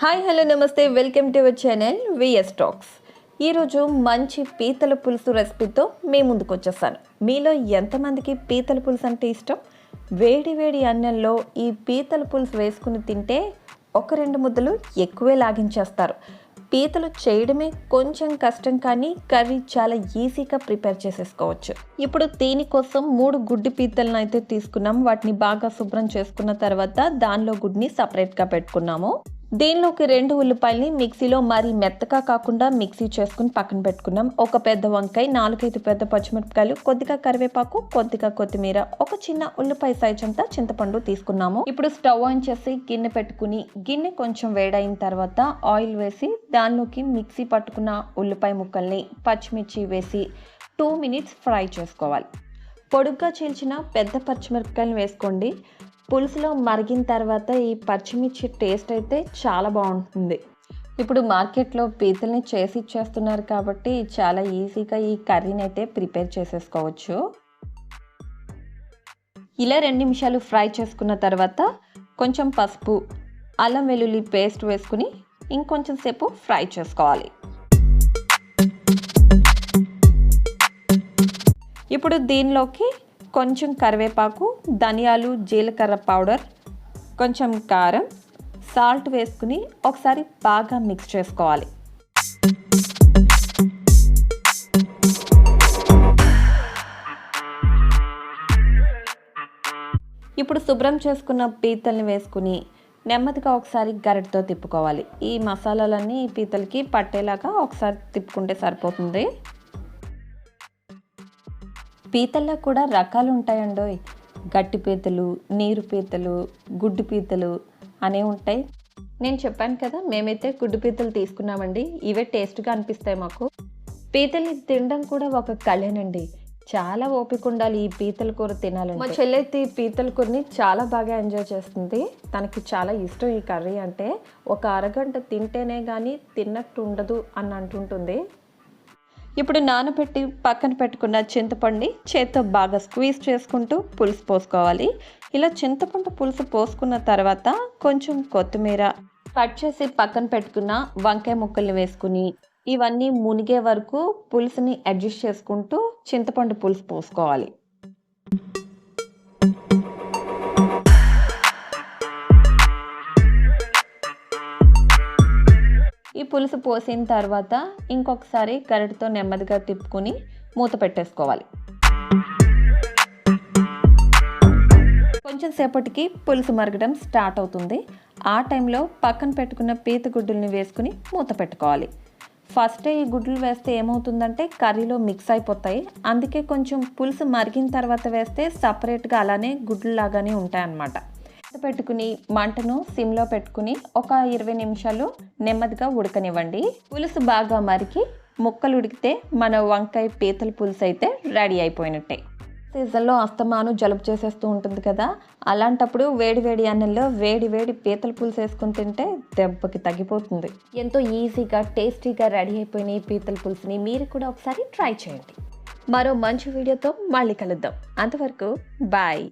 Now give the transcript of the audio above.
Hi hello నమస్తే. Welcome to our channel VS talks. ఈరోజు మంచి పీతల పులుసు రెసిపీతో మీ ముందుకు వచ్చేసాను మీలో ఎంతమందికి పీతల పులుసు అంటే ఇష్టం? వేడి వేడి అన్నంలో ఈ పీతల పులుసు వేసుకుని తింటే ఒక రెండు ముద్దలు ఎక్కువే లాగించేస్తారు. పీతలు చేయడమే కొంచెం కష్టం కానీ కర్రీ చాలా ఈజీగా ప్రిపేర్ చేసేసుకోవచ్చు. ఇప్పుడు దీనికోసం మూడు గుడ్డి పీతలను అయితే తీసుకున్నాం. వాటిని బాగా శుభ్రం చేసుకున్న తర్వాత దానిలో గుడ్ని సపరేట్గా పెట్టుకున్నాము. దీనిలోకి రెండు ఉల్లిపాయల్ని మిక్సీలో మరీ మెత్తగా కాకుండా మిక్సీ చేసుకుని పక్కన పెట్టుకున్నాం. ఒక పెద్ద వంకాయ నాలుగైదు పెద్ద పచ్చిమిరపకాయలు కొద్దిగా కరివేపాకు కొద్దిగా కొత్తిమీర ఒక చిన్న ఉల్లిపాయ సైజ్ అంతా చింతపండు తీసుకున్నాము. ఇప్పుడు స్టవ్ ఆన్ చేసి గిన్నె పెట్టుకుని గిన్నె కొంచెం వేడైన తర్వాత ఆయిల్ వేసి దానిలోకి మిక్సీ పట్టుకున్న ఉల్లిపాయ ముక్కల్ని పచ్చిమిర్చి వేసి టూ మినిట్స్ ఫ్రై చేసుకోవాలి. పొడుగ్గా చీల్చిన పెద్ద పచ్చిమిరపకాయలు వేసుకోండి. పులుసులో మరిగిన తర్వాత ఈ పచ్చిమిర్చి టేస్ట్ అయితే చాలా బాగుంటుంది. ఇప్పుడు మార్కెట్లో పీతల్ని చేసి ఇచ్చేస్తున్నారు కాబట్టి చాలా ఈజీగా ఈ కర్రీని అయితే ప్రిపేర్ చేసేసుకోవచ్చు. ఇలా రెండు నిమిషాలు ఫ్రై చేసుకున్న తర్వాత కొంచెం పసుపు అల్లం వెల్లుల్లి పేస్ట్ వేసుకుని ఇంకొంచెం సేపు ఫ్రై చేసుకోవాలి. ఇప్పుడు దీనిలోకి కొంచెం కరివేపాకు ధనియాలు జీలకర్ర పౌడర్ కొంచెం కారం సాల్ట్ వేసుకుని ఒకసారి బాగా మిక్స్ చేసుకోవాలి. ఇప్పుడు శుభ్రం చేసుకున్న పీతల్ని వేసుకుని నెమ్మదిగా ఒకసారి గరిటతో తిప్పుకోవాలి. ఈ మసాలాలన్నీ ఈ పీతలకి పట్టేలాగా ఒకసారి తిప్పుకుంటే సరిపోతుంది. పీతల్లో కూడా రకాలు ఉంటాయండోయ్ గట్టి పీతలు నీరు పీతలు గుడ్డు పీతలు అనే ఉంటాయి. నేను చెప్పాను కదా మేమైతే గుడ్డు పీతలు తీసుకున్నామండి. ఇవే టేస్ట్గా అనిపిస్తాయి మాకు. పీతల్ని తినడం కూడా ఒక కళేనండి. చాలా ఓపిక ఉండాలి ఈ పీతల కూర తినాలని మా చెల్లెత్తి ఈ పీతల కూరని చాలా బాగా ఎంజాయ్ చేస్తుంది. తనకి చాలా ఇష్టం ఈ కర్రీ అంటే. ఒక అరగంట తింటేనే కానీ తిన్నట్టు ఉండదు అని అంటుంటుంది. ఇప్పుడు నానబెట్టి పక్కన పెట్టుకున్న చింతపండుని చేత్తో బాగా స్క్వీజ్ చేసుకుంటూ పులుసు పోసుకోవాలి. ఇలా చింతపండు పులుసు పోసుకున్న తర్వాత కొంచెం కొత్తిమీర కట్ చేసి పక్కన పెట్టుకున్న వంకాయ ముక్కల్ని వేసుకుని ఇవన్నీ మునిగే వరకు పులుసుని అడ్జస్ట్ చేసుకుంటూ చింతపండు పులుసు పోసుకోవాలి. ఈ పులుసు పోసిన తర్వాత ఇంకొకసారి గరిటతో నెమ్మదిగా తిప్పుకొని మూత పెట్టేసుకోవాలి. కొంచెం సేపటికి పులుసు మరగడం స్టార్ట్ అవుతుంది. ఆ టైంలో పక్కన పెట్టుకున్న పీత గుడ్డుల్ని వేసుకుని మూత పెట్టుకోవాలి. ఫస్ట్ ఈ గుడ్లు వేస్తే ఏమవుతుందంటే కర్రీలో మిక్స్ అయిపోతాయి. అందుకే కొంచెం పులుసు మరిగిన తర్వాత వేస్తే సపరేట్గా అలానే గుడ్లు లాగానే ఉంటాయన్నమాట. పెట్టుకుని మంటను సిమ్లో పెట్టుకుని ఒక ఇరవై నిమిషాలు నెమ్మదిగా ఉడకనివ్వండి. పులుసు బాగా మరికి ముక్కలు ఉడికితే మన వంకాయ పీతల పులుసు అయితే రెడీ అయిపోయినట్టే. సీజన్లో అస్తమాను జలుబు చేసేస్తూ ఉంటుంది కదా అలాంటప్పుడు వేడి వేడి అన్నంలో వేడి వేడి పీతల పులుసు వేసుకొని తింటే దెబ్బకి తగ్గిపోతుంది. ఎంతో ఈజీగా టేస్టీగా రెడీ అయిపోయిన ఈ పీతల పులుసుని మీరు కూడా ఒకసారి ట్రై చేయండి. మరో మంచి వీడియోతో మళ్ళీ కలుద్దాం. అంతవరకు బాయ్.